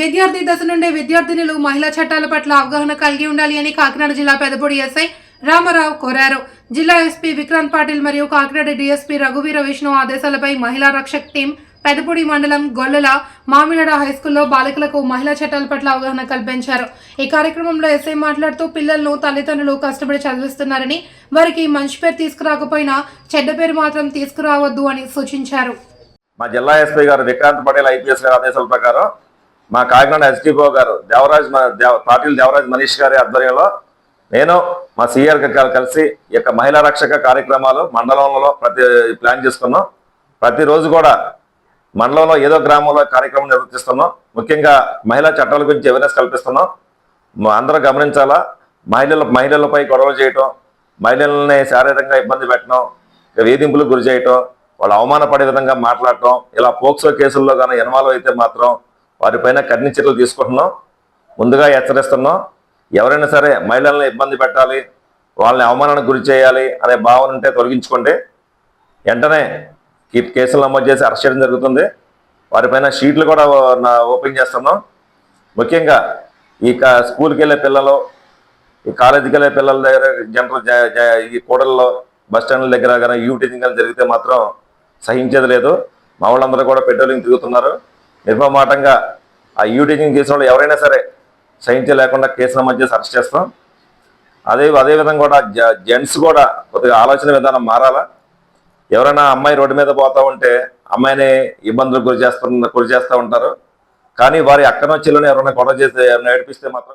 విద్యార్థి దశ నుండే విద్యార్థినులు మహిళా చట్టాల పట్ల అవగాహన కలిగి ఉండాలి అని కాకినాడ జిల్లా పెదపూడి ఎస్ఐ రామారావు కోరారు. జిల్లా ఎస్పీ విక్రాంత్ పాటిల్ మరియు కాకినాడ డీఎస్పీ రఘువీర విష్ణు ఆదేశాలపై మహిళా రక్షక్ టీం పెదపూడి మండలం గొల్లల మామిడాడ హైస్కూల్లో బాలికలకు మహిళా చట్టాల పట్ల అవగాహన కల్పించారు. ఈ కార్యక్రమంలో ఎస్ఐ మాట్లాడుతూ పిల్లలను తల్లిదండ్రులు కష్టపడి చదివిస్తున్నారని వారికి మంచి పేరు తీసుకురాకపోయినా చెడ్డ పేరు మాత్రం తీసుకురావద్దు అని సూచించారు. మా జిల్లా ఎస్పీ గారు విక్రాంత్ పటేల్ ఐపీఎస్ గారి ఆదేశాల ప్రకారం మా కాకినాడ ఎస్డిపో గారు దేవరాజ్ దేవ- పాటిల్ దేవరాజ్ మనీష్ గారి ఆధ్వర్యంలో నేను మా సీఆర్ గారు కలిసి ఈ యొక్క మహిళా రక్షక కార్యక్రమాలు మండలంలో ప్రతి ప్లాన్ చేసుకున్నాం. ప్రతిరోజు కూడా మండలంలో ఏదో గ్రామంలో కార్యక్రమం నిర్వర్తిస్తున్నాం. ముఖ్యంగా మహిళా చట్టాల గురించి అవేర్నెస్ కల్పిస్తున్నాం. అందరూ గమనించాలా? మహిళల మహిళలపై గొడవలు చేయటం మహిళల్ని శారీరకంగా ఇబ్బంది పెట్టడం వేధింపులకు గురి చేయటం వాళ్ళు అవమానపడే విధంగా మాట్లాడటం ఇలా పోక్సో కేసుల్లో కానీ ఇన్వాల్వ్ అయితే మాత్రం వారిపైన కఠిన చర్యలు తీసుకుంటున్నాం. ముందుగా హెచ్చరిస్తున్నాం. ఎవరైనా సరే మహిళలను ఇబ్బంది పెట్టాలి వాళ్ళని అవమానానికి గురి చేయాలి అనే భావన ఉంటే తొలగించుకోండి. వెంటనే కేసులు నమోదు చేసి అరెస్ట్ చేయడం జరుగుతుంది. వారిపైన షీట్లు కూడా ఓపెన్ చేస్తున్నాం. ముఖ్యంగా ఈ స్కూల్కి వెళ్ళే పిల్లలు ఈ కాలేజీకి వెళ్ళే పిల్లల దగ్గర జనరల్ ఈ కూడల్లో బస్ స్టాండ్ల దగ్గర కానీ యూటీజింగ్ జరిగితే మాత్రం సహించేది లేదు. మా వాళ్ళందరూ కూడా పెట్రోలింగ్ తిరుగుతున్నారు. నిర్మమాటంగా ఆ యూ చేసిన వాళ్ళు ఎవరైనా సరే సైన్స్ లేకుండా కేసు నమోదు చేసి అరెస్ట్ చేస్తాం. అదే అదే విధంగా కూడా జ- జెంట్స్ కూడా కొద్దిగా ఆలోచన విధానం మారాలా? ఎవరైనా అమ్మాయి రోడ్డు మీద పోతా ఉంటే అమ్మాయిని ఇబ్బందులకు గురి చేస్తున్న గురి చేస్తూ ఉంటారు. కానీ వారి అక్కనొచ్చిలోనే ఎవరైనా గొడవ చేస్తే ఎవరైనా ఏడిపిస్తే మాత్రం